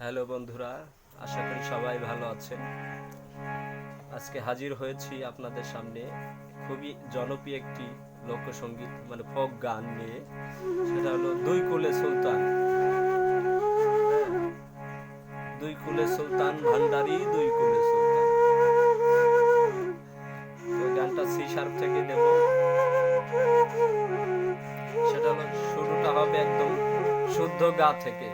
Hello বন্ধুরা, আশা করি সবাই ভালো আছেন। আজকে হাজির হয়েছি আপনাদের সামনে খুবই জনপ্রিয় একটি লোকসঙ্গীত মানে ফোক গান নিয়ে। সেটা হলো দুই কুলে সুলতান। দুই কুলে সুলতান ভান্ডারি, দুই কুলে সুলতান। গানটা সি শার্প থেকে দেব সেটা হলো শুরুটা হবে একদম শুদ্ধ গা থেকে।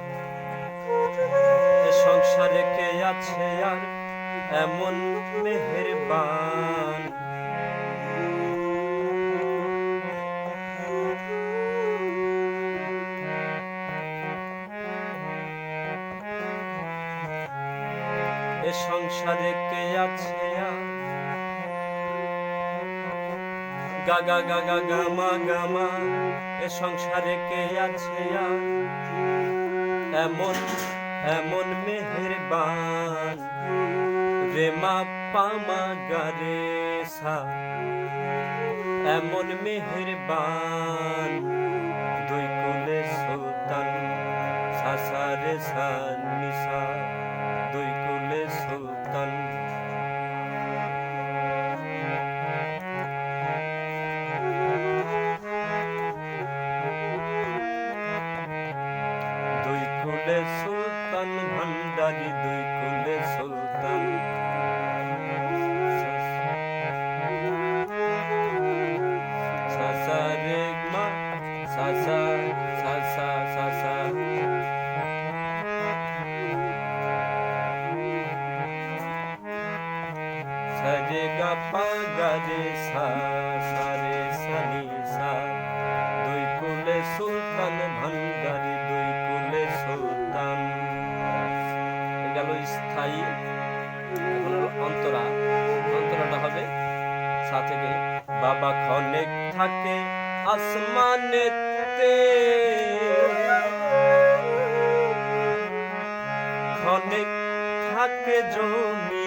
সংসারে কে আছে আর এমন মেহেরবান? এ সংসারে কে আছে আর? গাগা গাগা গামা গামা এ সংসারে কে আছে এমন এমন মেহেরবান। রে মা পামা গারে সা। এমন মেহেরবান। দুই কুলে সুলতান সাসারে সানিসা দুই কুলে সুলতান। দুই কুলে সুলতান ভান্ডারি দুই কুলে সুলতান। সাসা রে মা, সাসা সাসা সাসা। সারে গা পা গা রে সা সা বাবা খনেক থাকে আসমানেতে খনেক থাকে জমিনেতে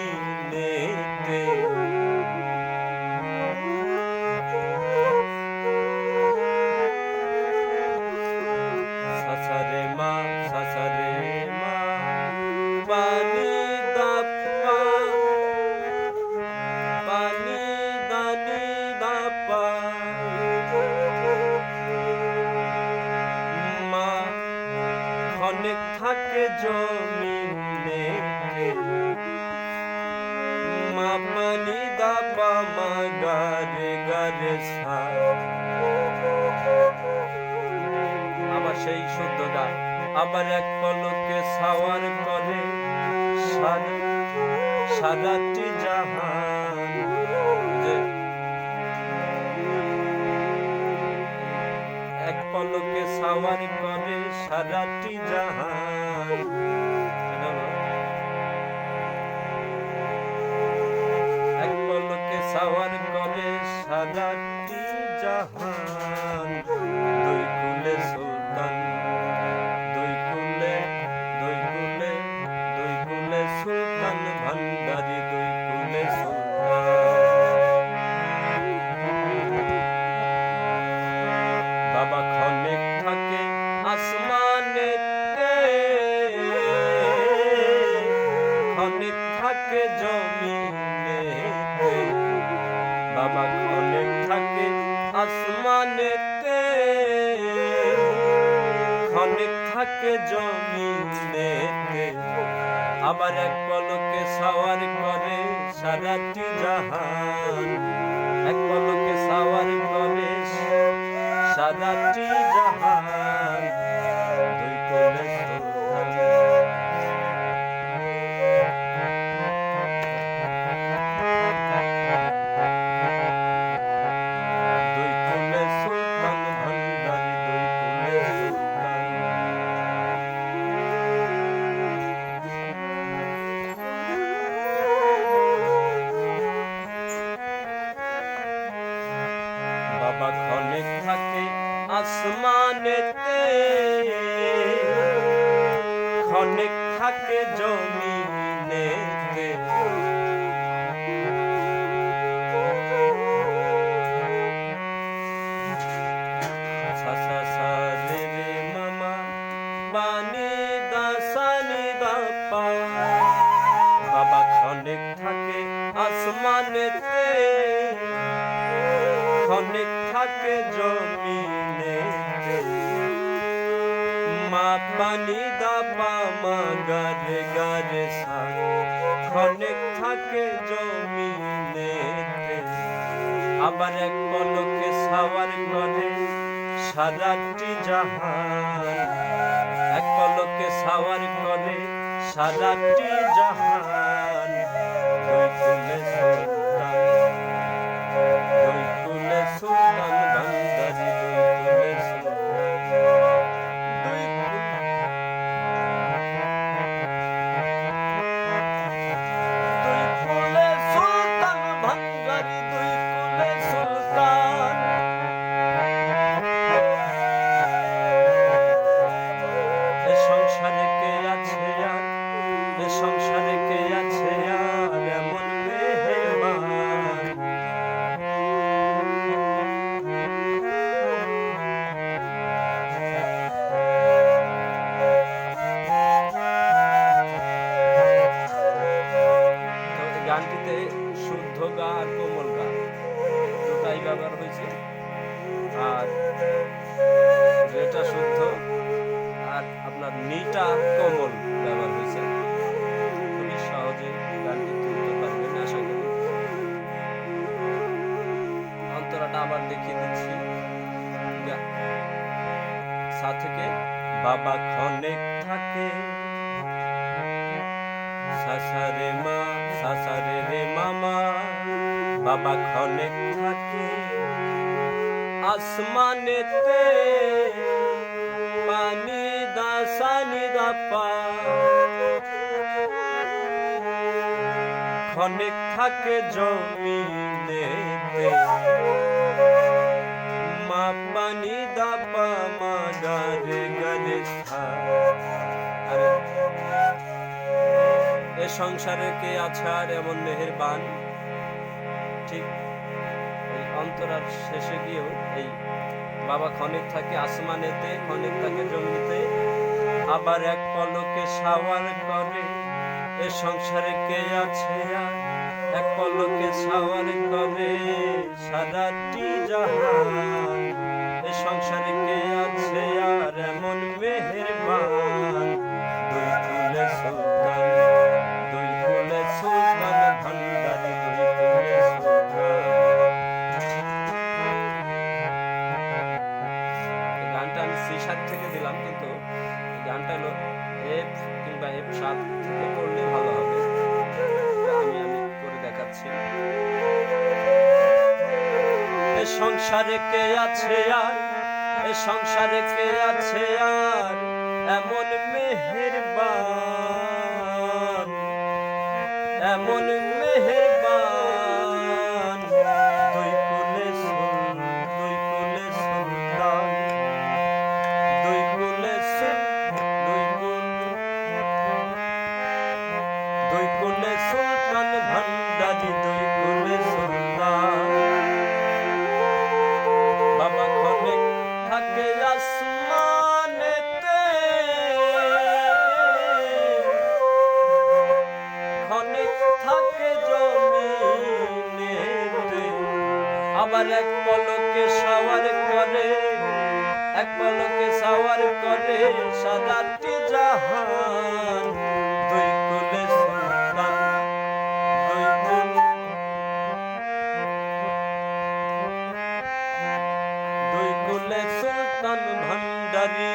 জমিনে মা পানি দাপা মা আবার সেই আবার এক পলকে সাওয়ার করে সারা জাহান। এক পলকে সাওয়ার করে জাহান। থাকে জমিনেতে আবার এক পলকে সাওয়ার করে সারাটি জাহান। এক পলকে সাওয়ার করে সারাটি খনেক থাকে জমিনেতে মামা পানি দা, সা নি দা বাবা ক্ষণিক থাকে আসমানেতে ক্ষণিক থাকে জমিনেতে মা, পানি গারে গারে অনেক থাকে জমিনে আবার এক পলকে সাওয়ার করে সারাটি জাহান। এক পলকে সাওয়ার করে সারাটি জাহান। দুই আপনার নিটা কোমল ব্যবহার হয়েছে। খুবই সহজে গানটি তুলতে পারবেন, আশা করি। অন্তরাটা আবার দেখিয়ে দিচ্ছি। সা থেকে বাবা ক্ষণেক থাকে। সাসারে মা, সাসারে রে মামা, বাবা ক্ষণেক থাকে। আসমানেতে থাকে জমিনেতে মা পানি দাপা মা গারে গারে এ সংসারে কে আছে আর এমন মেহের বান ঠিক এই অন্তরার শেষে গিয়েও এই বাবা ক্ষণিক থাকে আসমানেতে, ক্ষণিক থাকে জমিতে। আবার এক পলকে সাওয়ার করে, এ সংসারে কে আছে এক পলকে সাওয়ার করে সারাটি জাহান, এ সংসারে কে আছে আর এমন মেহেরবান? দুই সুলতান গানটা আমি সি থেকে দিলাম কিন্তু গানটা হলো এফ কিংবা এফ সাত থেকে করলে ভালো হবে। আমি আমি করে দেখাচ্ছি। এ সংসারে কে আছে আর? এ সংসারে কে আছে আর? এমন মেহেরবান। আবার এক পলকে সাওয়ার করে, এক পলকে সাওয়ার করে সাদাটি জাহান। দুই কুলে সুলতান দুই কুল দুই কুলে সুলতান ভান্ডারি।